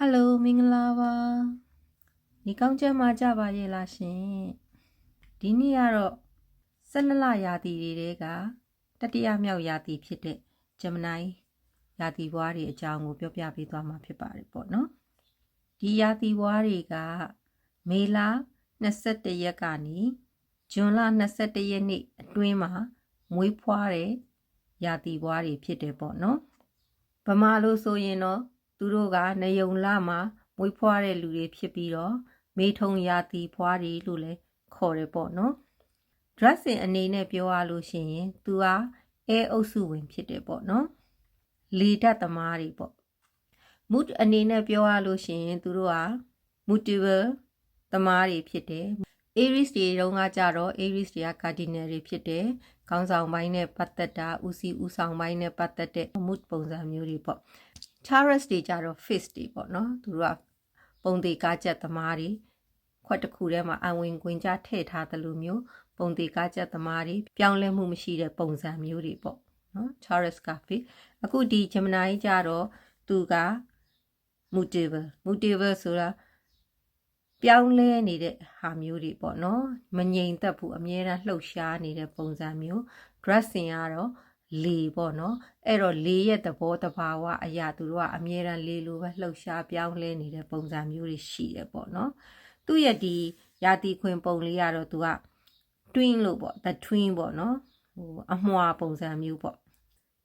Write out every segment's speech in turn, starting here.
ဟယ်လိုမင်္ဂလာပါဒီကောင်းချက်မှာကြပါရဲ့လားရှင်ဒီနေ့ကတော့12လရာသီတွေကတတိယမြောက်ရာသီဖြစ်တဲ့ဂျမနိုင်းရာသီဘွားတွေအကြောင်းကိုပြောပြပေးသွားမှာဖြစ်ပါတယ်ပေါ့နော်ဒီရာသီဘွားတွေကမေလ21ရက်ကနေဇွန်လ21ရက်နေ့အတွင်းမှာမွေးဖွားတဲ့ရာသီဘွားတွေဖြစ်တယ်ပေါ့နော်ဗမာလို့ဆိုရင်တော့ သူတို့ကနေယုံလမှာမွေးဖွားတဲ့လူတွေဖြစ်ပြီးတော့မေထုံရာသီဖွားတွေလို့လည်းခေါ်တယ်ပေါ့နော် dressing အနေနဲ့ပြောရလို့ရှိရင် သူကအဲအုပ်စုဝင်ဖြစ်တယ်ပေါ့နော်လေဓာတ်သမားတွေပေါ့ mood အနေနဲ့ပြောရလို့ရှိရင်သူတို့က mutable သမားတွေဖြစ်တယ် Aries တွေတုန်းကကြတော့ Aries တွေက cardinal တွေဖြစ်တယ်။ခေါင်းဆောင်ပိုင်းနဲ့ပတ်သက်တာဦးစီးဦးဆောင်ပိုင်းနဲ့ပတ်သက်တဲ့ mood ပုံစံမျိုးတွေပေါ့။ Taurus တွေကြတော့ face တွေပေါ့နော်။သူတို့ကပုံသေးကားချက်သမားတွေခွက်တစ်ခုထဲမှာအဝင်ခွင်ကြထည့်ထားသလိုမျိုးပုံသေးကားချက်သမားတွေပြောင်းလဲမှုမရှိတဲ့ပုံစံမျိုးတွေပေါ့နော် Taurus က face အခုဒီ Gemini ကြတော့သူက mutable mutable ဆိုတာပြောင်းလဲနေတဲ့ဟာမျိုးတွေပေါ့နော်မငြိမ်သက်ဘူးအမြဲတမ်းလှုပ်ရှားနေတဲ့ပုံစံမျိုး dressing ကတော့ လေပေါ့နော်အဲ့တော့လေရဲ့သဘောတဘာဝအရာသူတို့ကအမြဲတမ်းလေလိုပဲလှုပ်ရှားပြောင်းလဲနေတဲ့ပုံစံမျိုးတွေရှိတယ်ပေါ့နော်သူ့ရဲ့ဒီရာသီခွင်ပုံလေးကတော့သူက twin လို့ပေါ့ the twin ပေါ့နော်ဟိုအမွှာပုံစံမျိုးပေါ့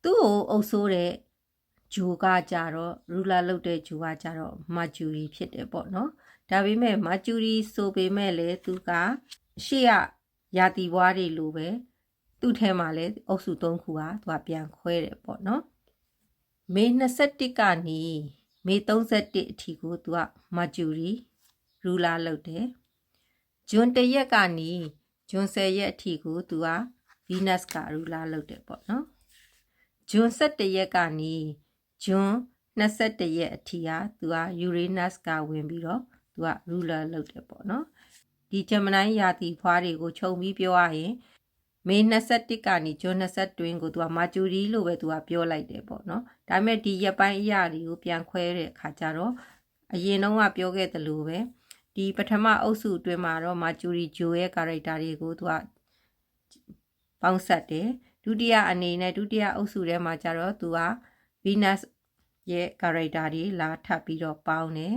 သူ့ကိုအုပ်ဆိုးတဲ့ဂျူကကြတော့ရူလာလုတ်တဲ့ဂျူကကြတော့မာဂျူရီဖြစ်တယ်ပေါ့နော်ဒါပေမဲ့မာဂျူရီဆိုပေမဲ့လည်းသူကရှေ့ကရာတီဘွားတွေလိုပဲ သူ့ထဲမှာလည်းအုပ်စု၃ခုကသူကပြန်ခွဲတယ်ပေါ့နော်မေ21ကနေမေ31အထိကိုသူကမာဂျူရီရူလာလုတ်တယ်ဂျွန်တရက်ကနေဂျွန်10ရက်အထိကိုသူကဗီနပ်ကရူလာလုတ်တယ်ပေါ့နော်ဂျွန်17ရက်ကနေဂျွန်21ရက်အထိကသူကယူရေနပ်ကဝင်ပြီးတော့သူက ruler လုပ်တယ်ပေါ့နော်ဒီဂျမနိုင်းရာသီဖွားတွေကိုခြုံပြီးပြောရရင် မေ21ကနေဂျွန်20တွင်းကိုသူကမာဂျူရီလို့ပဲသူကပြောလိုက်တယ်ပေါ့နော်ဒါပေမဲ့ဒီရက်ပိုင်းအရာတွေကိုပြန်ခွဲတဲ့အခါကျတော့အရင်တုန်းကပြောခဲ့သလိုပဲဒီပထမအုပ်စုအတွင်းမှာတော့မာဂျူရီဂျိုရဲ့ character တွေကိုသူကပေါင်းဆက်တယ်ဒုတိယအနေနဲ့ဒုတိယအုပ်စုထဲမှာကျတော့သူက Venus ရဲ့ character တွေလာထပ်ပြီးတော့ပေါင်းတယ်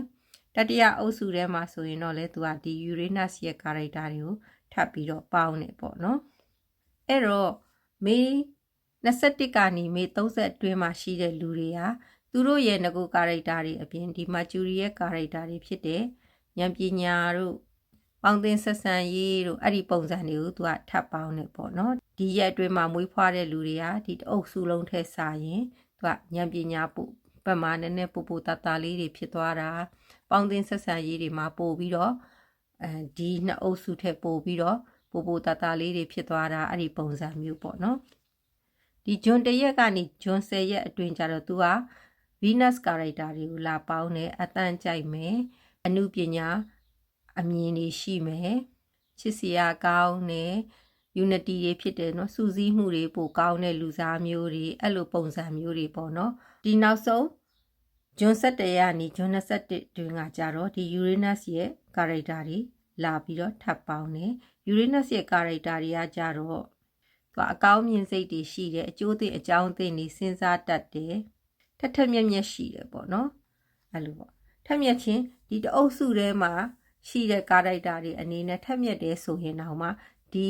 တတိယအုပ်စုထဲမှာဆိုရင်တော့လေသူကဒီ Uranus ရဲ့ character တွေကိုထပ်ပြီးတော့ပေါင်းနေပေါ့နော် အဲ့တော့မေ21ကနေမေ30အတွင်းမှာရှိတဲ့လူတွေကသူတို့ရဲ့ငကို character တွေအပြင်ဒီ Mercury ရဲ့ character တွေဖြစ်တဲ့ဉာဏ်ပညာတို့ပေါင်းသင်းဆက်ဆံရေးတို့အဲ့ဒီပုံစံတွေကိုသူကထပ်ပေါင်းနေပေါ့နော်ဒီရက်အတွင်းမှာမွေးဖွားတဲ့လူတွေကဒီအုပ်စုလုံးထဲစာရင်သူကဉာဏ်ပညာပို့ဘက်မှာနည်းနည်းပူပူတတလေးတွေဖြစ်သွားတာပေါင်းသင်းဆက်ဆံရေးတွေမှာပို့ပြီးတော့အဲဒီနှစ်အုပ်စုထက်ပို့ပြီးတော့ ပိုပိုတတလေးတွေဖြစ်သွားတာအဲ့ဒီပုံစံမျိုးပေါ့နော်ဒီဂျွန်တရက်ကနေဂျွန်ဆယ်ရက်အတွင်းကျတော့သူက Venus character တွေကိုလာပေါင်းတယ်အတန်ကြိုက်မယ်အမှုပညာအမြင်တွေရှိမယ်ချစ်စရာကောင်းတယ် unity တွေဖြစ်တယ်နော်စူးစီးမှုတွေပိုကောင်းတဲ့လူစားမျိုးတွေအဲ့လိုပုံစံမျိုးတွေပေါ့နော်ဒီနောက်ဆုံးဂျွန်7ရက်နေ့ဂျွန်21တွင်ကကြတော့ဒီ Uranus ရဲ့ character တွေ လာပြီးတော့ထပ်ပေါင်းတယ် Uranus ရဲ့ character တွေကကြတော့သူအကောင်းမြင်စိတ်တွေရှိတယ်အကျိုးသိအကြောင်းသိနေစဉ်းစားတတ်တယ်ထက်ထက်မြက်မြက်ရှိတယ်ပေါ့နော်အဲ့လိုပေါ့ထက်မြက်ချင်းဒီတအုပ်စုထဲမှာရှိတဲ့ character တွေအနေနဲ့ထက်မြက်တယ်ဆိုရင်တော့မှဒီ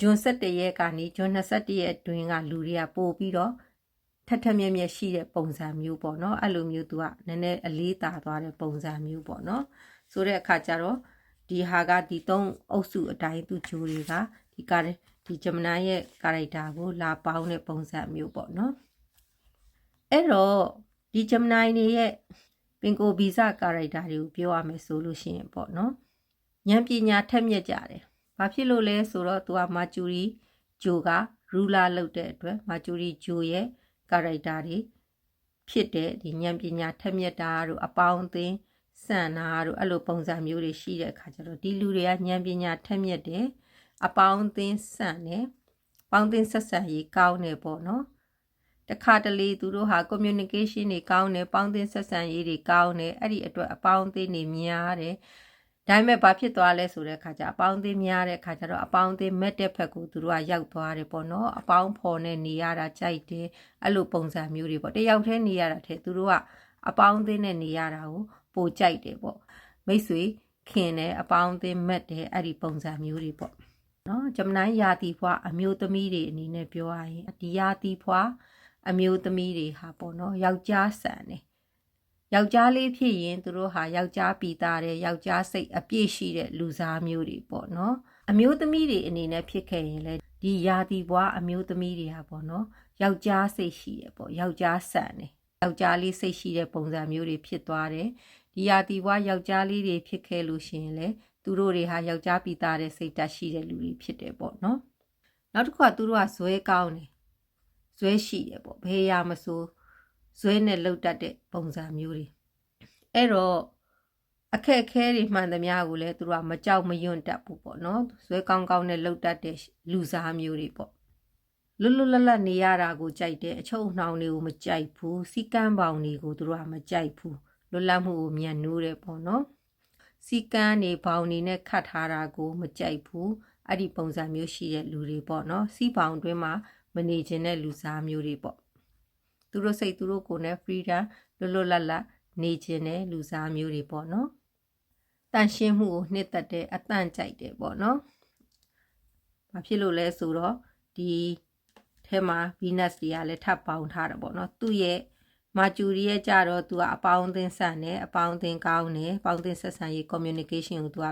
ဂျွန်17ရက်ကနေဂျွန်21ရက်အတွင်းကလူတွေကပို့ပြီးတော့ထက်ထက်မြက်မြက်ရှိတဲ့ပုံစံမျိုးပေါ့နော်အဲ့လိုမျိုးသူကနည်းနည်းအလေးတာသွားတဲ့ပုံစံမျိုးပေါ့နော် ဆိုတဲ့အခါကျတော့ဒီဟာကဒီသုံးအုပ်စုအတိုင်းသူဂျိုတွေကဒီကဒီဂျမနာရဲ့ character ကိုလာပေါင်းတဲ့ပုံစံမျိုးပေါ့နော်အဲ့တော့ဒီဂျမနာနေရဲ့ပင်ကိုဗီဇ character တွေကိုပြောရမယ်ဆိုလို့ရှိရင်ပေါ့နော်ဉာဏ်ပညာထက်မြက်ကြတယ်ဘာဖြစ်လို့လဲဆိုတော့သူကမာကျူရီဂျိုကရူလာလုပ်တဲ့အတွက်မာကျူရီဂျိုရဲ့ character တွေဖြစ်တဲ့ဒီဉာဏ်ပညာထက်မြက်တာတို့အပေါင်းအသင်း စံနာတို့အဲ့လိုပုံစံမျိုးတွေရှိတဲ့အခါကျတော့ဒီလူတွေကဉာဏ်ပညာထက်မြက်တယ်အပေါင်းအသင်းစံတယ်ပေါင်းသင်းဆက်ဆံရေးကောင်းတယ်ပေါ့နော်တတခါတလေသူတို့ဟာ communication တွေကောင်းတယ်ပေါင်းသင်းဆက်ဆံရေးတွေကောင်းတယ်အဲ့ဒီအတွက်အပေါင်းအသင်းတွေများတယ်ဒါပေမဲ့ဘာဖြစ်သွားလဲဆိုတဲ့ခါကျအပေါင်းအသင်းများတဲ့ခါကျတော့အပေါင်းအသင်းမက်တဲ့ဖက်ကိုသူတို့ကရောက်သွားတယ်ပေါ့နော်အပေါင်းဖော်နဲ့နေရတာကြိုက်တယ်အဲ့လိုပုံစံမျိုးတွေပေါ့တယောက်တည်းနေရတာထဲသူတို့ကအပေါင်းအသင်းနဲ့နေရတာကို ပိုကြိုက်တယ်ပေါ့မိတ်ဆွေခင်တယ်အပေါင်းအသင်းမက်တယ်အဲ့ဒီပုံစံမျိုးတွေပေါ့နော်ဂျမနိုင်းယာတီဖွာအမျိုးသမီးတွေအနေနဲ့ပြောရရင်ဒီယာတီဖွာအမျိုးသမီးတွေဟာပေါ့နော်ယောက်ျားဆန်တယ်ယောက်ျားလေးဖြစ်ရင်သူတို့ဟာယောက်ျားပီတာတဲ့ယောက်ျားစိတ်အပြည့်ရှိတဲ့လူစားမျိုးတွေပေါ့နော်အမျိုးသမီးတွေအနေနဲ့ဖြစ်ခဲ့ရင်လေဒီယာတီဘွားအမျိုးသမီးတွေဟာပေါ့နော်ယောက်ျားစိတ်ရှိတယ်ပေါ့ယောက်ျားဆန်တယ်ယောက်ျားလေးစိတ်ရှိတဲ့ပုံစံမျိုးတွေဖြစ်သွားတယ် ဒီယာတီဘွားယောက်ျားလေးတွေဖြစ်ခဲ့လို့ရှိရင်လေသူတို့တွေဟာယောက်ျားပီတာတဲ့စိတ်ဓာတ်ရှိတဲ့လူတွေဖြစ်တယ်ပေါ့နော်နောက်တစ်ခုကသူတို့ကဇွဲကောင်းတယ်ဇွဲရှိတယ်ပေါ့ဘယ်ရာမဆိုဇွဲနဲ့လှုပ်တတ်တဲ့ပုံစံမျိုးတွေအဲ့တော့အခက်အခဲတွေမှန်သမျှကိုလည်းသူတို့ကမကြောက်မရွံ့တတ်ဘူးပေါ့နော်ဇွဲကောင်းကောင်းနဲ့လှုပ်တတ်တဲ့လူစားမျိုးတွေပေါ့လွတ်လွတ်လပ်လပ်နေရတာကိုကြိုက်တယ်အချုပ်အနှောင်တွေကိုမကြိုက်ဘူးစီကန်းပေါင်တွေကိုသူတို့ကမကြိုက်ဘူး လွတ်လပ်မှုကိုမြန်နိုးတယ်ပေါ့နော်စီကန်းနေပေါင်နေနဲ့ခတ်ထားတာကိုမကြိုက်ဘူးအဲ့ဒီပုံစံမျိုးရှိတဲ့လူတွေပေါ့နော်စီပေါင်တွင်းမှာမနေခြင်းတဲ့လူစားမျိုးတွေပေါ့သူတို့စိတ်သူတို့ကိုယ်နဲ့ freedom လွတ်လွတ်လပ်လပ်နေခြင်းတဲ့လူစားမျိုးတွေပေါ့နော်တန်ရှင်းမှုကိုနှစ်သက်တဲ့အတန့်ကြိုက်တယ်ပေါ့နော်ဘာဖြစ်လို့လဲဆိုတော့ဒီထဲမှာ Venus တွေကလည်းထပ်ပေါင်းထားတယ်ပေါ့နော်သူ့ရဲ့ မာကျူရီရဲ့ကြတော့သူကအပေါင်းအသင်းဆန်တယ်အပေါင်းအသင်းကောင်းတယ်ပေါင်းအသင်းဆက်ဆံရေး communication ကိုသူက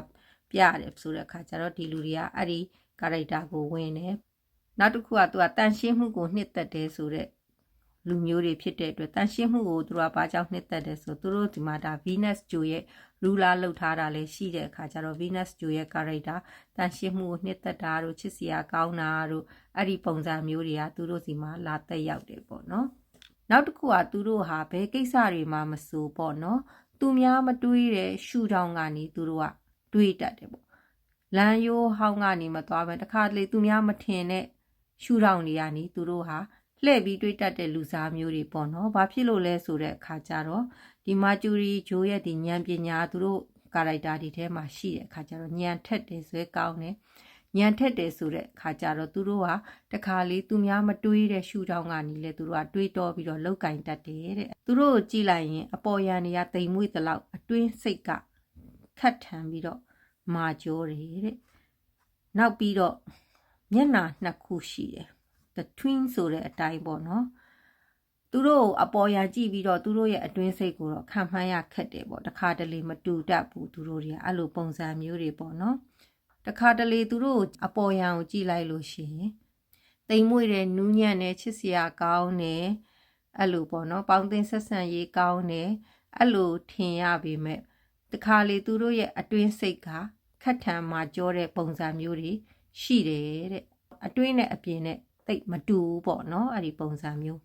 ပြတယ်ဆိုတဲ့အခါကျတော့ဒီလူတွေကအဲ့ဒီ character ကိုဝင်တယ်နောက်တစ်ခုကသူကတန်ရှင်းမှုကိုနှစ်သက်တယ်ဆိုတဲ့လူမျိုးတွေဖြစ်တဲ့အတွက်တန်ရှင်းမှုကိုသူတို့ကဘာကြောင့်နှစ်သက်တယ်ဆိုသူတို့ဒီမှာဒါ Venus ဂျိုရဲ့ရူလာလောက်ထားတာလည်းရှိတဲ့အခါကျတော့ Venus ဂျိုရဲ့ character တန်ရှင်းမှုကိုနှစ်သက်တာတို့ချစ်စရာကောင်းတာတို့အဲ့ဒီပုံစံမျိုးတွေကသူတို့စီမှာလာတက်ရောက်တယ်ပေါ့နော် နောက်တစ်ခုကသူတို့ဟာဘယ်ကိစ္စတွေမှမစိုးပေါ့နော်သူများမတွေးတဲ့ရှူတောင်ကနေသူတို့ကတွေးတတ်တယ်ပေါ့လမ်းရိုးဟောင်းကနေမသွားဘဲတခါတလေသူများမထင်တဲ့ရှူတောင်တွေကနေသူတို့ဟာလှည့်ပြီးတွေးတတ်တဲ့လူစားမျိုးတွေပေါ့နော်။ဘာဖြစ်လို့လဲဆိုတဲ့အခါကျတော့ဒီမာကျူရီဂျိုးရဲ့ဒီဉာဏ်ပညာသူတို့ကာရိုက်တာဒီထဲမှာရှိတဲ့အခါကျတော့ဉာဏ်ထက်တယ်ဆွဲကောင်းတယ်။ ဉာဏ်ထက်တယ်ဆိုတဲ့အခါကျတော့သူတို့ကတခါလေးသူများမတွေးတဲ့ရှူတောင်းကနေလဲသူတို့ကတွေးတော်ပြီးတော့လောက်ကင်တတ်တယ်တဲ့။သူတို့ကိုကြည့်လိုက်ရင်အပေါ်ယံတွေကတိမ်မွေ့တလောက်အတွင်းစိတ်ကခတ်ထန်ပြီးတော့မာကြောတယ်တဲ့။နောက်ပြီးတော့မျက်နာနှစ်ခုရှိတယ်။ the twin ဆိုတဲ့အတိုင်းပေါ့နော်သူတို့အပေါ်ရကြည့်ပြီးတော့သူတို့ရဲ့အတွင်းစိတ်ကိုတော့ခံမှန်းရခက်တယ်ပေါ့တခါတလေမတူတတ်ဘူးသူတို့တွေကအဲ့လိုပုံစံမျိုးတွေပေါ့နော် တခါတလေသူတို့အပေါ်ရန်ကိုကြည့်လိုက်လို့ရှိရင်တိမ်မွေ့တဲ့နူးညံ့တဲ့ချစ်စရာကောင်းတယ်အဲ့လိုပေါ့နော်ပေါင်းတင်ဆက်ဆံရေးကောင်းတယ်အဲ့လိုထင်ရပေမဲ့တခါလေသူတို့ရဲ့အတွင်းစိတ်ကခက်ထန်မှကြောတဲ့ပုံစံမျိုးတွေရှိတယ်တဲ့အတွင်းနဲ့အပြင်နဲ့တိတ်မတူဘူးပေါ့နော်အဲ့ဒီပုံစံမျိုး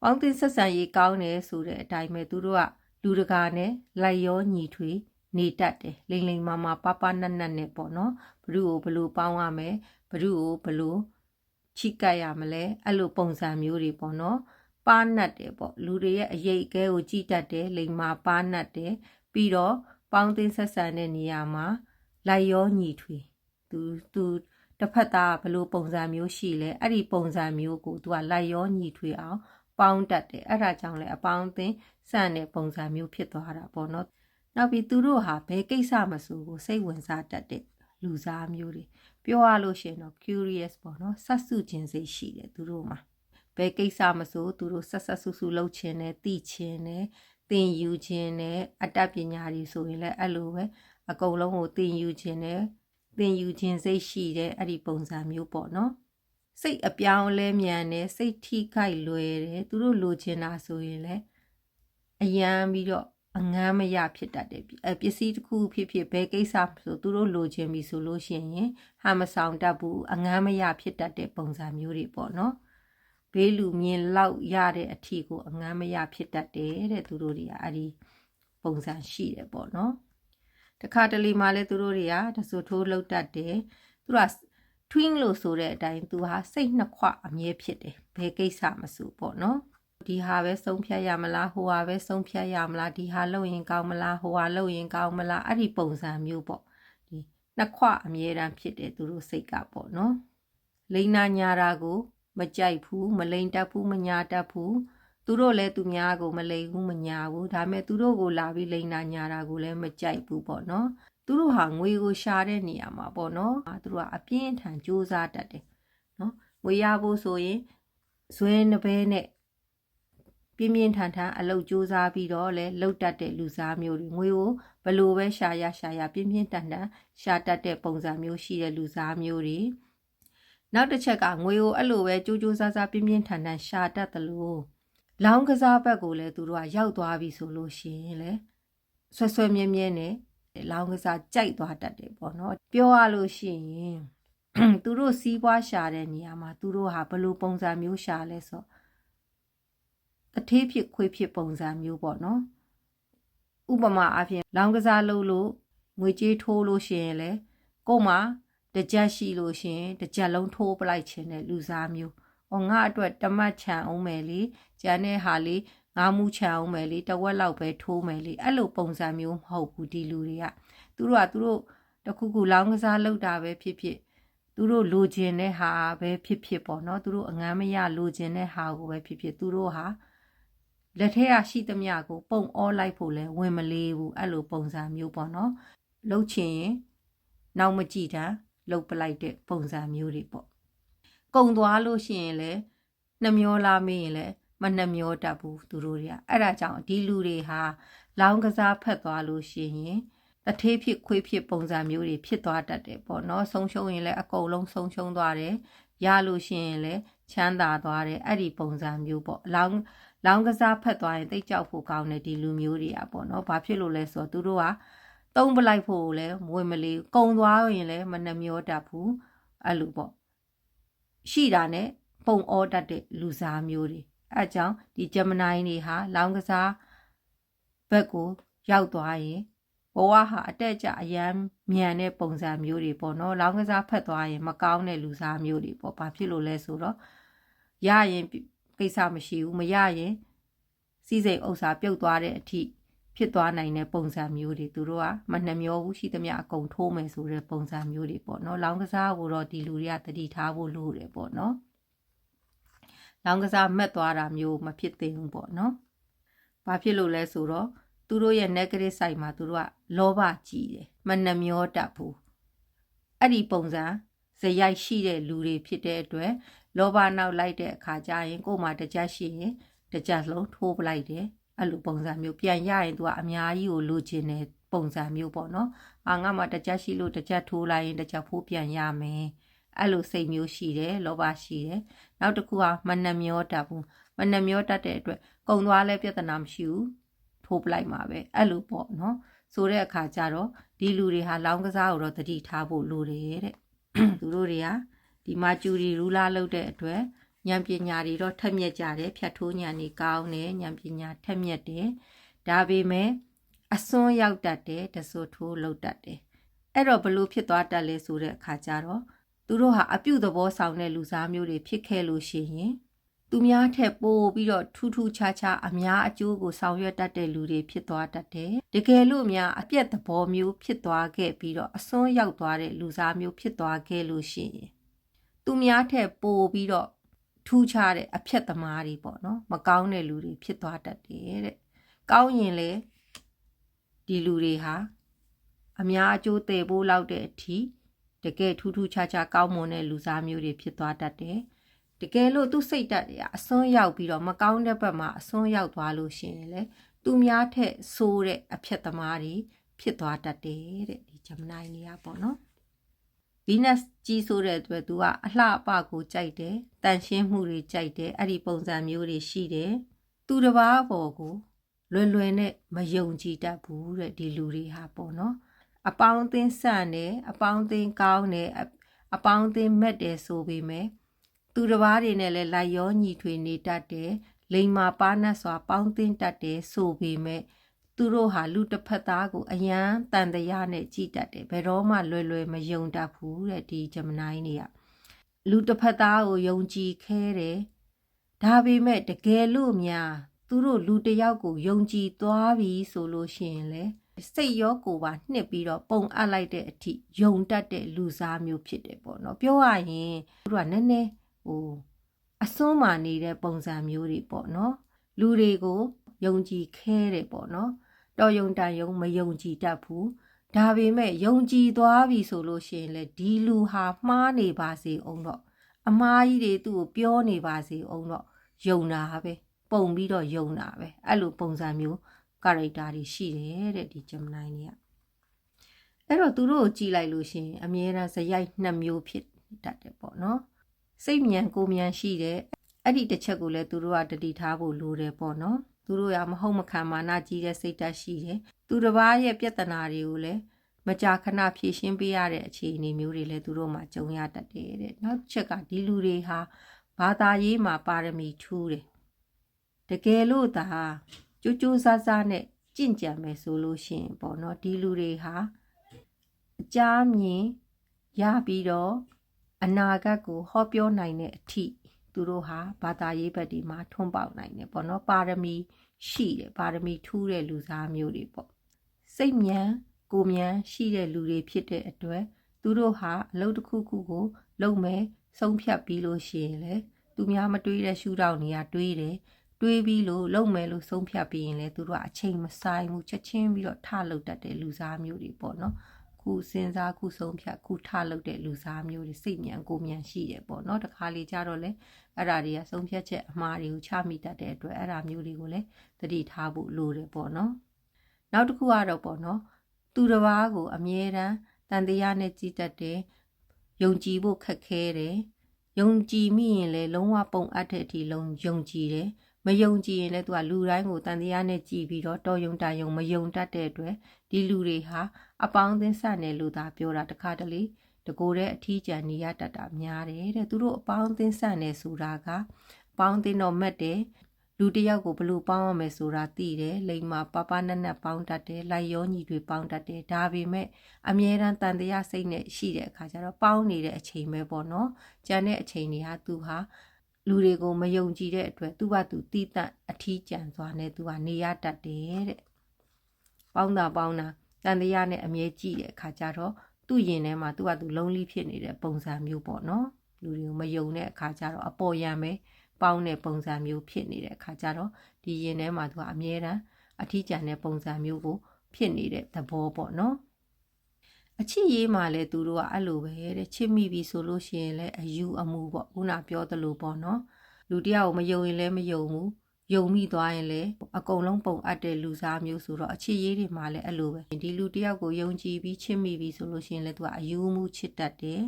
ပေါင်းသင်းဆက်ဆံရေးကောင်းတယ်ဆိုတဲ့အတိုင်းပဲသူတို့ကလူတကာနဲ့လိုက်ရောညီထွေ နေတတ်တယ်လိမ့်လိမ့်မာမာပါပါနတ်နတ်နဲ့ပေါ့နော်ဘလူကိုဘလူပေါင်းရမယ်ဘလူကိုဘလူချိကပ်ရမလဲအဲ့လိုပုံစံမျိုးတွေပေါ့နော်ပါနတ်တယ်ပေါ့လူတွေရဲ့အရေးအကဲကိုကြည်တတ်တယ်လိမ္မာပါနတ်တယ်ပြီးတော့ပေါင်းသိဆက်ဆံတဲ့နေရာမှာလိုက်ရောညီထွေသူသူတစ်ဖက်သားဘလို့ပုံစံမျိုးရှိလဲအဲ့ဒီပုံစံမျိုးကိုသူကလိုက်ရောညီထွေအောင် ပေါင်းတတ်တယ်အဲ့ဒါကြောင့်လဲအပေါင်းအသင်းစတဲ့ပုံစံမျိုးဖြစ်သွားတာပေါ့နော် နောက်ပြီးသူတို့ဟာဘယ်ကိစ္စမဆိုကိုစိတ်ဝင်စားတတ်တဲ့လူစားမျိုးတွေပြောရလို့ရှိရင်တော့ curious ပေါ့နော်ဆက်စုခြင်းစိတ်ရှိတယ်သူတို့မှာဘယ်ကိစ္စမဆိုသူတို့ဆက်ဆက်ဆူဆူလုပ်ခြင်းနဲ့သိခြင်းနဲ့သင်ယူခြင်းနဲ့အတတ်ပညာတွေဆိုရင်လည်းအဲ့လိုပဲအကုန်လုံးကိုသင်ယူခြင်းနဲ့သင်ယူခြင်းစိတ်ရှိတဲ့အဲ့ဒီပုံစံမျိုးပေါ့နော်စိတ်အပြောင်းလဲမြန်တယ်စိတ်ထိခိုက်လွယ်တယ်သူတို့လိုချင်တာဆိုရင်လည်းအယမ်းပြီးတော့ အငမ်းမရဖြစ်တတ်တယ်အပစ္စည်းတစ်ခုဖြစ်ဖြစ်ဘယ်ကိစ္စဆိုသူတို့လိုချင်ပြီဆိုလို့ရှိရင်ဟာမဆောင်တတ်ဘူးအငမ်းမရဖြစ်တတ်တဲ့ပုံစံမျိုးတွေပေါ့နော်ဘေးလူမြင်လောက်ရတဲ့အထီကိုအငမ်းမရဖြစ်တတ်တယ်တဲ့သူတို့တွေကအဲ့ဒီပုံစံရှိတယ်ပေါ့နော်တခါတလေမှလည်းသူတို့တွေကတဆူထိုးလှုပ်တတ်တယ်သူက twin လို့ဆိုတဲ့အတိုင်းသူဟာစိတ်နှစ်ခွအမြဲဖြစ်တယ်ဘယ်ကိစ္စမဆိုပေါ့နော် ဒီဟာပဲဆုံးဖြတ်ရမလားဟိုဟာပဲဆုံးဖြတ်ရမလားဒီဟာလုပ်ရင်ကောင်းမလားဟိုဟာလုပ်ရင်ကောင်းမလားအဲ့ဒီပုံစံမျိုးပေါ့ဒီနှစ်ခွအမြဲတမ်းဖြစ်တယ်သူတို့စိတ်ကပေါ့နော်လိန်နာညာတာကို မကြိုက်ဘူးမလိန်တတ်ဘူးမညာတတ်ဘူးသူတို့လည်းသူများကိုမလိန်ဘူးမညာဘူးဒါပေမဲ့သူတို့ကိုလာပြီးလိန်နာညာတာကိုလည်းမကြိုက်ဘူးပေါ့နော်သူတို့ဟာငွေကိုရှာတဲ့နေရာမှာပေါ့နော်သူတို့ကအပြင်းထန်စူးစမ်းတတ်တယ်နော်ငွေရဖို့ဆိုရင်ဇွဲနှစ်ဘဲနဲ့ ပြင်းပြင်းထန်ထန်အလုပ်စူးစမ်းပြီးတော့လဲလှုပ်တတ်တဲ့လူစားမျိုးတွေငွေကိုဘလို့ပဲရှာရရှာရပြင်းပြင်းထန်ထန်ရှာတတ်တဲ့ပုံစံမျိုးရှိတဲ့လူစားမျိုးတွေနောက်တစ်ချက်ကငွေကိုအဲ့လိုပဲကြိုးကြိုးစားစားပြင်းပြင်းထန်ထန်ရှာတတ်တယ်လို့လောင်းကစားဘက်ကိုလည်းသူတို့ကရောက်သွားပြီဆိုလို့ရှိရင်လေဆွဆွမြဲမြဲနဲ့လောင်းကစားကြိုက်သွားတတ်တယ်ပေါ့နော်ပြောရလို့ရှိရင်သူတို့စီးပွားရှာတဲ့နေရာမှာသူတို့ဟာဘယ်လိုပုံစံမျိုးရှာလဲဆိုတ ထေးဖြစ်ခွေးဖြစ်ပုံစံမျိုးပေါ့နော်ဥပမာအဖြစ်လောင်းကစားလုပ်လို့ငွေကြေးထိုးလို့ရှိရင်လေကို့မှာတစ်ကြက်ရှိလို့ရှိရင်တစ်ကြက်လုံးထိုးပလိုက်ခြင်းတဲ့လူစားမျိုး။အော်ငါအတွက်တမတ်ချံအောင်မယ်လေ။ကျန်တဲ့ဟာလေးငါမှုချံအောင်မယ်လေတဝက်လောက်ပဲထိုးမယ်လေ။အဲ့လိုပုံစံမျိုးမဟုတ်ဘူးဒီလူတွေက။သူတို့ကသူတို့တခုခုလောင်းကစားလုပ်တာပဲဖြစ်ဖြစ်သူတို့လိုချင်တဲ့ဟာပဲဖြစ်ဖြစ်ပေါ့နော်သူတို့အငမ်းမရလိုချင်တဲ့ဟာကိုပဲဖြစ်ဖြစ်သူတို့ဟာ လက်ထက်ကရှိသမျှကို ပုံအောလိုက်ဖို့လဲဝင်မလေးဘူးအဲ့လိုပုံစံမျိုးပေါ့နော်လှုပ်ချင်ရင်နောက်မကြည့်တာလှုပ်ပလိုက်တဲ့ပုံစံမျိုးတွေပေါ့ကုံသွားလို့ရှိရင်လည်းနှမျောလာမေးရင်လည်းမနှမျောတတ်ဘူးသူတို့တွေကအဲ့ဒါကြောင့်ဒီလူတွေဟာလောင်းကစားဖက်သွားလို့ရှိရင်တထေးဖြစ်ခွေးဖြစ်ပုံစံမျိုးတွေဖြစ်သွားတတ်တယ်ပေါ့နော်ဆုံးရှုံးရင်လည်းအကုန်လုံးဆုံးရှုံးသွားတယ်ရလို့ရှိရင်လည်းချမ်းသာသွားတယ်အဲ့ဒီပုံစံမျိုးပေါ့လောင်း လောင်းကစားဖက်သွားရင်တိတ်ကြောက်ဖို့ကောင်းတယ်ဒီလူမျိုးတွေကပေါ့နော်ဘာဖြစ်လို့လဲဆိုတော့သူတို့ကတုံးပလိုက်ဖို့လည်းမဝင်မလေးကုံသွားရင်လည်းမနှမျောတတ်ဘူးအဲ့လိုပေါ့ရှိတာနဲ့ပုံအောတတ်တဲ့လူစားမျိုးတွေအဲကြောင့်ဒီဂျမနိုင်းတွေဟာလောင်းကစားဘက်ကိုရောက်သွားရင်ဘဝဟာအတက်ကြအရန်မြန်တဲ့ပုံစံမျိုးတွေပေါ့နော်လောင်းကစားဖက်သွားရင်မကောင်းတဲ့လူစားမျိုးတွေပေါ့ဘာဖြစ်လို့လဲဆိုတော့ရရင် ကိစ္စမရှိဘူးမရရင်စီးစိမ်ဥစ္စာပြုတ်သွားတဲ့အထိဖြစ်သွားနိုင်တဲ့ပုံစံမျိုးတွေသူတို့ကမနှမျောဘူးရှိသမျှအကုန်ထိုးမယ်ဆိုတဲ့ပုံစံမျိုးတွေပေါ့နော်လောင်းကစားကိုတော့ဒီလူတွေကတတိထားဖို့လိုတယ်ပေါ့နော်လောင်းကစားမက်သွားတာမျိုးမဖြစ်သင့်ဘူးပေါ့နော်ဘာဖြစ်လို့လဲဆိုတော့သူတို့ရဲ့ negative side မှာသူတို့ကလောဘကြီးတယ်မနှမျောတတ်ဘူးအဲ့ဒီပုံစံဇယိုက်ရှိတဲ့လူတွေဖြစ်တဲ့အတွက် လောဘနောက်လိုက်တဲ့အခါကျရင်ကို့မှာတကြက်ရှိရင်တကြက်လုံးထိုးပလိုက်တယ်အဲ့လိုပုံစံမျိုးပြန်ရရင်သူကအများကြီးကိုလိုချင်တဲ့ပုံစံမျိုးပေါ့နော်။အာငါမှတကြက်ရှိလို့တကြက်ထိုးလိုက်ရင်တကြက်ဖိုးပြန်ရမယ်။အဲ့လိုစိတ်မျိုးရှိတယ်လောဘရှိတယ်။နောက်တစ်ခုကမနှမျောတတ်ဘူး။မနှမျောတတ်တဲ့အတွက်ကုံသွားလဲပြဿနာမရှိဘူး။ထိုးပလိုက်မှာပဲ။အဲ့လိုပေါ့နော်။ဆိုတဲ့အခါကျတော့ဒီလူတွေဟာလောင်းကစားကိုတော့တတိထားဖို့လိုတယ်တဲ့။သူတို့တွေက ဒီမှာကျူရီရူလာလုပ်တဲ့အတွက်ဉာဏ်ပညာတွေတော့ထက်မြက်ကြတယ်ဖြတ်ထိုးဉာဏ်တွေကောင်းတယ်ဉာဏ်ပညာထက်မြက်တယ်ဒါပေမဲ့အစွန်းရောက်တတ်တယ်တဆိုထိုးလောက်တတ်တယ်အဲ့တော့ဘလို့ဖြစ်သွားတတ်လဲဆိုတဲ့အခါကျတော့သူတို့ဟာအပြုသဘောဆောင်တဲ့လူစားမျိုးတွေဖြစ်ခဲ့လို့ရှိရင်သူများထက်ပိုပြီးတော့ထူးထူးခြားခြားအများအကျိုးကိုဆောင်ရွက်တတ်တဲ့လူတွေဖြစ်သွားတတ်တယ်။တကယ်လို့များအပြက်သဘောမျိုးဖြစ်သွားခဲ့ပြီးတော့အစွန်းရောက်သွားတဲ့လူစားမျိုးဖြစ်သွားခဲ့လို့ရှိရင် သူများထက်ပိုပြီးတော့ထူးခြားတဲ့အဖြတ်သမားတွေပေါ့နော်မကောင်းတဲ့လူတွေဖြစ်သွားတတ်တယ်တဲ့ကောင်းရင်လေဒီလူတွေဟာအများအကျိုးတည်ဖို့လောက်တဲ့အထိတကယ်ထူးထူးခြားခြားကောင်းမွန်တဲ့လူစားမျိုးတွေဖြစ်သွားတတ်တယ်တကယ်လို့သူစိတ်ဓာတ်တွေကအစွန်းရောက်ပြီးတော့မကောင်းတဲ့ဘက်မှာအစွန်းရောက်သွားလို့ရှိရင်လေသူများထက်ဆိုးတဲ့အဖြတ်သမားတွေဖြစ်သွားတတ်တယ်တဲ့ဒီဂျမနိုင်တွေကပေါ့နော် Venus ကြီးဆိုတဲ့အတွက်သူကအလှအပကိုကြိုက်တယ်တန်ရှင်းမှုတွေကြိုက်တယ်အဲ့ဒီပုံစံမျိုးတွေရှိတယ်သူတစ်ပါးပေါ်ကိုလွယ်လွယ်နဲ့မယုံကြည်တတ်ဘူးတဲ့ဒီလူတွေဟာပေါ့နော်အပေါင်းအသင်းဆန့်တယ်အပေါင်းအသင်းကောင်းတယ်အပေါင်းအသင်းမက်တယ်ဆိုပေမဲ့သူတစ်ပါးတွေနဲ့လည်းလိုက်ရောညီထွေနေတတ်တယ်လိန်မာပါနတ်စွာပေါင်းသင်းတတ်တယ်ဆိုပေမဲ့ သူတို့ဟာလူတစ်ဖက်သားကိုအယံတန်တရားနဲ့ကြည်တတ်တယ်ဘယ်တော့မှလွယ်လွယ်မယုံတတ်ဘူးတဲ့ဒီဂျမနိုင်းတွေကလူတစ်ဖက်သားကိုယုံကြည်ခဲတယ်ဒါပေမဲ့တကယ်လို့များသူတို့လူတစ်ယောက်ကိုယုံကြည်သွားပြီဆိုလို့ရှိရင်လေစိတ်ရောကိုယ်ပါနှစ်ပြီးတော့ပုံအပ်လိုက်တဲ့အထိယုံတတ်တဲ့လူစားမျိုးဖြစ်တယ်ပေါ့နော်ပြောရရင်သူတို့ကနည်းနည်းဟိုအစွန်းမာနေတဲ့ပုံစံမျိုးတွေပေါ့နော်လူတွေကိုယုံကြည်ခဲတယ်ပေါ့နော် တော်ယုံတန်ယုံမယုံကြည်တတ်ဘူးဒါပေမဲ့ယုံကြည်သွားပြီဆိုလို့ရှိရင်လေဒီလူဟာမှားနေပါစေအောင်တော့အမားကြီးတွေသူ့ကိုပြောနေပါစေအောင်တော့ယုံတာပဲပုံပြီးတော့ယုံတာပဲအဲ့လိုပုံစံမျိုး character တွေရှိတယ်တဲ့ဒီ Gemini တွေကအဲ့တော့သူတို့ကိုကြည်လိုက်လို့ရှိရင်အမြဲတမ်းဇယိုက်နှစ်မျိုးဖြစ်တတ်တယ်ပေါ့နော်စိတ်မြန်ကိုမြန်ရှိတယ်အဲ့ဒီတစ်ချက်ကိုလည်းသူတို့ကတတိထားဖို့လိုတယ်ပေါ့နော် သူတို့ရမဟုတ်မခံမာနကြီးတဲ့စိတ်ဓာတ်ရှိတယ်သူတစ်ပါးရဲ့ပြဿနာတွေကိုလည်းမကြာခဏဖြေရှင်းပေးရတဲ့အခြေအနေမျိုးတွေလည်းသူတို့မှကြုံရတတ်တယ်တဲ့နောက်တစ်ချက်ကဒီလူတွေဟာဘာသာရေးမှာပါရမီထူးတယ်တကယ်လို့သာကြိုးကြိုးစားစားနဲ့ကြင့်ကြံမယ်ဆိုလို့ရှိရင်ပေါ့နော်ဒီလူတွေဟာအကြမ်းမြင်ရပြီးတော့အနာဂတ်ကိုဟောပြောနိုင်တဲ့အထိ သူတို့ဟာဘာသာရေးဘက်ဒီမှာထွန်းပေါက်နိုင်တယ်ပေါ့နော်ပါရမီရှိတယ်ပါရမီထူးတဲ့လူသားမျိုးတွေပေါ့စိတ်မြန်ကိုမြန်ရှိတဲ့လူတွေဖြစ်တဲ့အတွက်သူတို့ဟာအလုပ်တစ်ခုခုကိုလုပ်မယ်ဆုံးဖြတ်ပြီးလို့ရှိရင်လေသူများမတွေးတဲ့ရှူထောင့်တွေကတွေးတယ်တွေးပြီးလို့လုပ်မယ်လို့ဆုံးဖြတ်ပြီးရင်လေသူတို့ကအချိန်မဆိုင်ဘူးချက်ချင်းပြီးတော့ထလုပ်တတ်တဲ့လူစားမျိုးတွေပေါ့နော်ခုစဉ်းစားခုဆုံးဖြတ်ခုထလုပ်တဲ့လူစားမျိုးတွေစိတ်မြန်ကိုမြန်ရှိတယ်ပေါ့နော်တခါလေကြတော့လေ အဲ့ဒါတွေကဆုံးဖြတ်ချက်အမှားတွေကိုချမိတတ်တဲ့အတွက်အဲ့ဒါမျိုးတွေကိုလည်းသတိထားဖို့လိုတယ်ပေါ့နော်နောက်တစ်ခုကတော့ပေါ့နော်သူတစ်ပါးကိုအမြဲတမ်းတန်တရားနဲ့ကြည်တတ်တယ်ယုံကြည်ဖို့ခက်ခဲတယ်ယုံကြည်မိရင်လည်းလုံးဝပုံအပ်တဲ့အထိလုံးယုံကြည်တယ်မယုံကြည်ရင်လည်းသူကလူတိုင်းကိုတန်တရားနဲ့ကြည်ပြီးတော့တော်ယုံတယုံမယုံတတ်တဲ့အတွက်ဒီလူတွေဟာအပေါင်းအသင်းဆက်နေလို့သာပြောတာတခါတလေ တကိုယ်တဲ့အထီးကျန်နေရတတ်တာများတယ်တဲ့သူတို့အပေါင်းအသင်းဆက်နေဆိုတာကအပေါင်းအသင်းတော့မတ်တယ်လူတယောက်ကိုဘလို့ပေါင်းရမယ်ဆိုတာသိတယ်လိမ္မာပပနက်နက်ပေါင်းတတ်တယ်လိုက်ရောညီတွေပေါင်းတတ်တယ်ဒါပေမဲ့အမြဲတမ်းတန်တရားစိတ်နဲ့ရှိတဲ့အခါကျတော့ပေါင်းနေတဲ့အချိန်ပဲပေါ့နော်ကျန်တဲ့အချိန်တွေဟာသူဟာလူတွေကိုမယုံကြည်တဲ့အတွက်သူ့ဘာသူတီးတန့်အထီးကျန်စွာနဲ့သူကနေရတတ်တယ်တဲ့ပေါင်းတာပေါင်းတာတန်တရားနဲ့အမြဲကြည့်တဲ့အခါကျတော့ သူ့ရင်ထဲမှာသူ့ဟာသူလုံးလိဖြစ်နေတဲ့ပုံစံမျိုးပေါ့နော်လူတွေကိုမယုံတဲ့အခါကျတော့အပေါ်ရံပဲပေါင်းတဲ့ပုံစံမျိုးဖြစ်နေတဲ့အခါကျတော့ဒီရင်ထဲမှာသူကအမြဲတမ်းအထီးကျန်တဲ့ပုံစံမျိုးကို ဖြစ်နေတဲ့သဘောပေါ့နော်အချစ်ရေးမှာလဲသူတို့ကအဲ့လိုပဲတဲ့ချစ်မိပြီဆိုလို့ရှိရင်လဲအယူအမူပေါ့ခုနပြောသလိုပေါ့နော်လူတယောက်ကိုမယုံရင်လဲမယုံဘူး ယုံမိသွားရင်လည်းအကုန်လုံးပုံအပ်တဲ့လူစားမျိုးဆိုတော့အချစ်ရေးတွေမှာလည်းအဲ့လိုပဲဒီလူတယောက်ကိုယုံကြည်ပြီးချစ်မိပြီးဆိုလို့ရှိရင်လည်းသူကအယူမှုချစ်တတ်တယ်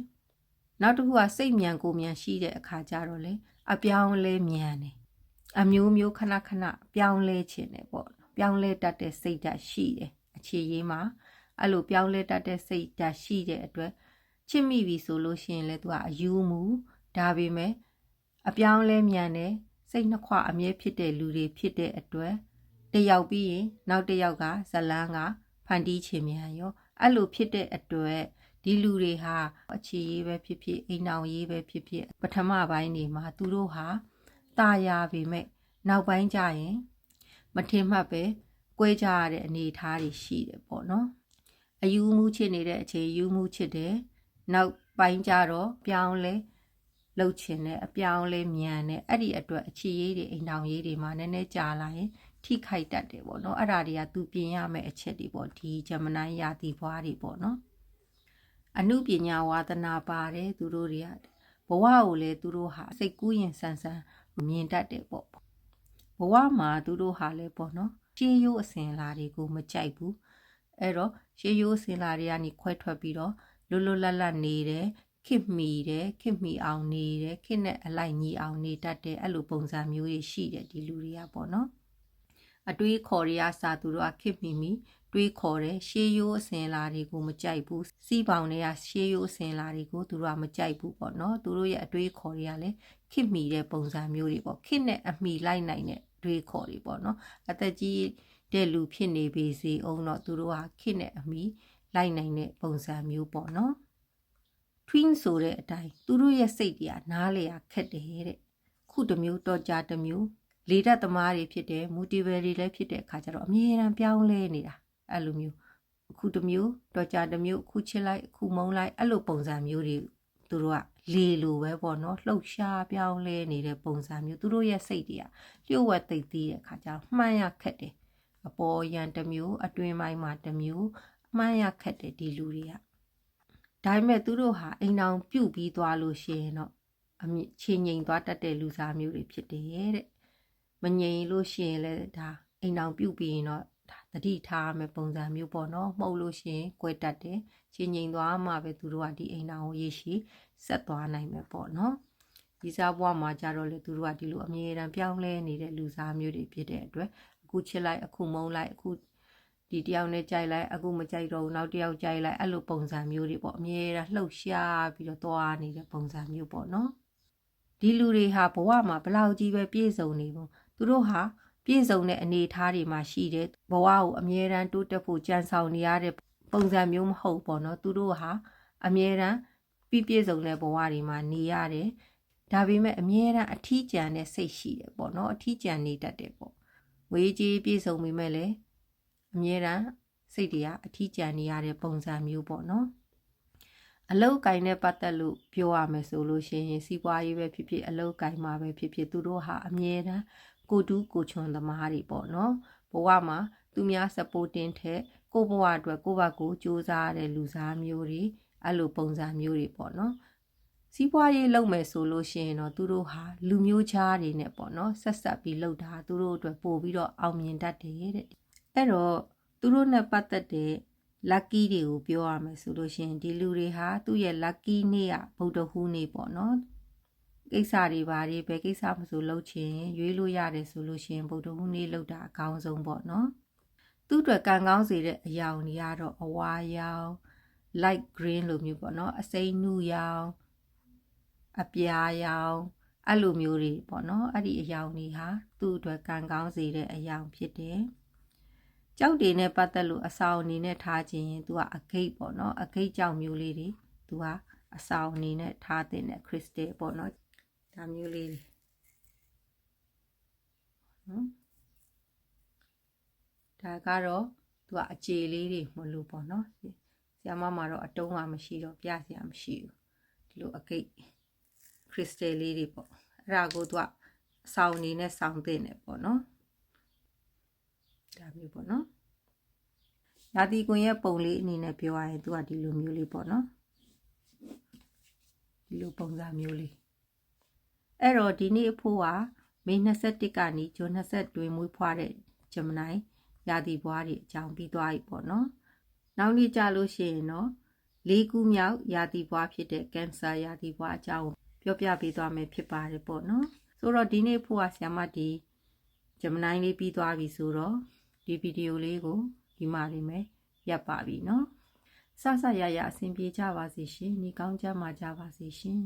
နောက်တစ်ခုကစိတ်မြန်ကိုမြန်ရှိတဲ့အခါကျတော့လေအပြောင်းလဲမြန်တယ်အမျိုးမျိုးခဏခဏပြောင်းလဲခြင်းတယ်ပေါ့ပြောင်းလဲတတ်တဲ့စိတ်ဓာတ်ရှိတယ်အခြေရေးမှာအဲ့လိုပြောင်းလဲတတ်တဲ့စိတ်ဓာတ်ရှိတဲ့အတွက်ချစ်မိပြီဆိုလို့ရှိရင်လည်းသူကအယူမှုဒါပေမဲ့အပြောင်းလဲမြန်တယ် စိတ်နှခွအမြဲဖြစ်တဲ့လူတွေဖြစ်တဲ့အတွက်တယောက်ပြီးရင်နောက်တစ်ယောက်ကဇလန်းကဖန်တီးချင်မြန်ရောအဲ့လိုဖြစ်တဲ့အတွက်ဒီလူတွေဟာအခြေရေးပဲဖြစ်ဖြစ်အိမ်အောင်ရေးပဲဖြစ်ဖြစ်ပထမပိုင်းနေမှာသူတို့ဟာตาရပေမဲ့နောက်ပိုင်းကျရင်မထင်မှတ်ပဲကွဲကြရတဲ့အနေအထားတွေရှိတယ်ပေါ့နော်အယူမှုချစ်နေတဲ့အချိန်ယူမှုချစ်တယ်နောက်ပိုင်းကျတော့ပြောင်းလဲ လှုပ်ချင်တဲ့အပြောင်းလဲမြန်တဲ့အဲ့ဒီအတွက်အခြေရေးတွေအိမ်အောင်ရေးတွေမှာနည်းနည်းကြာလာရင်ထိခိုက်တတ်တယ်ပေါ့နော်အဲ့ဒါတွေကသူပြင်ရမယ့်အချက်တွေပေါ့ဒီဂျမနိုင်းရာသီဘွားတွေပေါ့နော်အမှုပညာဝါသနာပါတယ်သူတို့တွေကဘဝကိုလည်းသူတို့ဟာစိတ်ကူးရင်ဆန်းဆန်းမြင်တတ်တယ်ပေါ့ဘဝမှာသူတို့ဟာလည်းပေါ့နော်ရှေးရိုးအစဉ်လာတွေကိုမကြိုက်ဘူးအဲ့တော့ရှေးရိုးအစဉ်လာတွေကနေခွဲထွက်ပြီးတော့လွတ်လွတ်လပ်လပ်နေတယ် ခစ်မီတယ်ခစ်မီအောင်နေတယ်ခစ်နဲ့အလိုက်ညီအောင်နေတတ်တယ်အဲ့လိုပုံစံမျိုးတွေရှိတယ်ဒီလူတွေကပေါ့နော်အတွေးခေါ်ရရစာသူတို့ကခစ်မီမီတွေးခေါ်တယ်ရှေးရိုးအစဉ်လာတွေကိုမကြိုက်ဘူးစီးပေါင်တွေကရှေးရိုးအစဉ်လာတွေကိုသူတို့ကမကြိုက်ဘူးပေါ့နော်သူတို့ရဲ့အတွေးခေါ်တွေကလည်းခစ်မီတဲ့ပုံစံမျိုးတွေပေါ့ခစ်နဲ့အမီလိုက်နိုင်တဲ့တွေးခေါ်တွေပေါ့နော်အသက်ကြီးတဲ့လူဖြစ်နေပေစေအောင်တော့သူတို့ကခစ်နဲ့အမီလိုက်နိုင်တဲ့ပုံစံမျိုးပေါ့နော် twin ဆိုတဲ့အတိုင်းသူတို့ရဲ့စိတ်တွေကနားလေရခက်တယ်တဲ့ခုတစ်မျိုးတော့ကြတစ်မျိုးလေဓာတ်သမားတွေဖြစ်တယ်မူတီဘယ်တွေလည်းဖြစ်တဲ့အခါကျတော့အမြဲတမ်းပြောင်းလဲနေတာအဲ့လိုမျိုးအခုတစ်မျိုးတော့ကြတစ်မျိုးအခုချစ်လိုက်အခုမုန်းလိုက်အဲ့လိုပုံစံမျိုးတွေသူတို့ကလေလိုပဲပေါ့နော်လှုပ်ရှားပြောင်းလဲနေတဲ့ပုံစံမျိုးသူတို့ရဲ့စိတ်တွေကလျှို့ဝှက်သိပ်သေးတဲ့အခါကျတော့မှန်းရခက်တယ်အပေါ်ရန်တစ်မျိုးအတွင်းပိုင်းမှာတစ်မျိုးမှန်းရခက်တယ်ဒီလူတွေက ဒါပေမဲ့သူတို့ဟာအိမ်အောင်ပြုတ်ပြီးသွားလို့ရှိရင်တော့အမြင့်ချင်းငိမ်သွားတတ်တဲ့လူစားမျိုးတွေဖြစ်တယ်တဲ့မငြိမ်လို့ရှိရင်လည်းဒါအိမ်အောင်ပြုတ်ပြီးရင်တော့ဒါတတိထားမယ်ပုံစံမျိုးပေါ့နော်မှုတ်လို့ရှိရင်ကွဲတတ်တယ်ချင်းငိမ်သွားမှပဲသူတို့ကဒီအိမ်အောင်ကိုရရှိဆက်သွားနိုင်မယ်ပေါ့နော်ဒီစားဘွားမှာကြတော့လေသူတို့ကဒီလိုအမြဲတမ်းပြောင်းလဲနေတဲ့လူစားမျိုးတွေဖြစ်တဲ့အတွက်အခုချစ်လိုက်အခုမုန်းလိုက်အခု ဒီတယောက်နဲ့ကြိုက်လိုက်အခုမကြိုက်တော့ဘူးနောက်တယောက်ကြိုက်လိုက်အဲ့လိုပုံစံမျိုးတွေပေါ့အမြဲတမ်းလှုပ်ရှားပြီးတော့သွားနေတဲ့ပုံစံမျိုးပေါ့နော်ဒီလူတွေဟာဘဝမှာဘလောက်ကြီးပဲပြည့်စုံနေဘူးသူတို့ဟာပြည့်စုံတဲ့အနေအထားတွေမှာရှိတယ်ဘဝကိုအမြဲတမ်းတိုးတက်ဖို့ကြံဆောင်နေရတဲ့ပုံစံမျိုးမဟုတ်ပေါ့နော်သူတို့ဟာအမြဲတမ်းပြည့်ပြည့်စုံတဲ့ဘဝတွေမှာနေရတယ်ဒါပေမဲ့အမြဲတမ်းအထီးကျန်တဲ့စိတ်ရှိတယ်ပေါ့နော်အထီးကျန်နေတတ်တယ်ပေါ့ဝေးကြီးပြည့်စုံပေမဲ့လည်း အမြဲတမ်းစိတ်တွေကအထီးကျန်နေရတဲ့ပုံစံမျိုးပေါ့နော်အလုတ်ကင်နဲ့ပတ်သက်လို့ပြောရမယ်ဆိုလို့ရှိရင်စီးပွားရေးပဲဖြစ်ဖြစ်အလုတ်ကင်မှာပဲဖြစ်ဖြစ်သူတို့ဟာအမြဲတမ်းကိုတူးကိုချွန်သမားတွေပေါ့နော်ဘဝမှာသူများ supporting ထက်ကိုဘဝအတွက်ကိုဘကိုစူးစမ်းရတဲ့လူစားမျိုးတွေအဲ့လိုပုံစံမျိုးတွေပေါ့နော်စီးပွားရေးလုပ်မယ်ဆိုလို့ရှိရင်တော့သူတို့ဟာလူမျိုးခြားတွေနဲ့ပေါ့နော်ဆက်ဆက်ပြီးလုပ်တာသူတို့အတွက်ပို့ပြီးတော့အောင်မြင်တတ်တယ်တဲ့ အဲ့တော့သူတို့နဲ့ပတ်သက်တဲ့ lucky တွေကိုပြောရမယ်ဆိုလို့ရှိရင်ဒီလူတွေဟာသူ့ရဲ့ lucky နေ့ကဗုဒ္ဓဟူးနေ့ပေါ့နော်ကိစ္စတွေဘာတွေပဲကိစ္စမဆိုလုပ်ချင်ရွေးလို့ရတယ်ဆိုလို့ရှိရင်ဗုဒ္ဓဟူးနေ့လောက်တာအကောင်းဆုံးပေါ့နော်သူ့အတွက်ကံကောင်းစေတဲ့အရာတွေကတော့အဝါရောင် light green လိုမျိုးပေါ့နော်အစိမ်းနုရောင်အပြာရောင်အဲ့လိုမျိုးတွေပေါ့နော်အဲ့ဒီအယောင်တွေဟာသူ့အတွက်ကံကောင်းစေတဲ့အယောင်ဖြစ်တယ် ကြောက်တွေနဲ့ပတ်သက်လို့အဆောင်အနေနဲ့ထားခြင်းရင် तू ကအဂိတ်ပေါ့နော်အဂိတ်ကြောက်မျိုးလေးတွေ तू ကအဆောင်အနေနဲ့ထားတဲ့ crystal ပေါ့နော်ဒါမျိုးလေးတွေနော်ဒါကတော့သူကအကြေလေးတွေမလို့ပေါ့နော်ဆရာမမှာတော့အတုံးကမရှိတော့ပြဆရာမရှိဘူးဒီလိုအကိတ်ခရစ်စတယ်လေးတွေပေါ့အဲ့ဒါကိုသူကအဆောင်အနေနဲ့ဆောင်းသင့်တယ်ပေါ့နော် ဒါမျိုးပေါ့နော်ရာသီကွန်ရဲ့ပုံလေးအနေနဲ့ပြောရရင် तू ကဒီလိုမျိုးလေးပေါ့နော်ဒီလိုပုံစံမျိုးလေးအဲ့တော့ဒီနေ့အဖို့ကမေ21ကနေဇွန်20တွင်မွေးဖွားတဲ့ဂျမနိုင်ရာသီဘွားတွေအကြောင်းပြီးသွားပြီပေါ့နော်နောက်နေ့ကြလို့ရှိရင်တော့လေးခုမြောက်ရာသီဘွားဖြစ်တဲ့ကင်ဆာရာသီဘွားအကြောင်းပြောပြပေးသွားမယ်ဖြစ်ပါတယ်ပေါ့နော်ဆိုတော့ဒီနေ့ဖို့ကဆ iam မဒီဂျမနိုင်းလေးပြီးသွားပြီဆိုတော့ ဒီဗီဒီယိုလေးကိုဒီမှာလေးမယ်ရပ်ပါပြီเนาะဆဆရရအဆင်ပြေကြပါစေရှင်ညီကောင်းကြမှာကြပါစေရှင်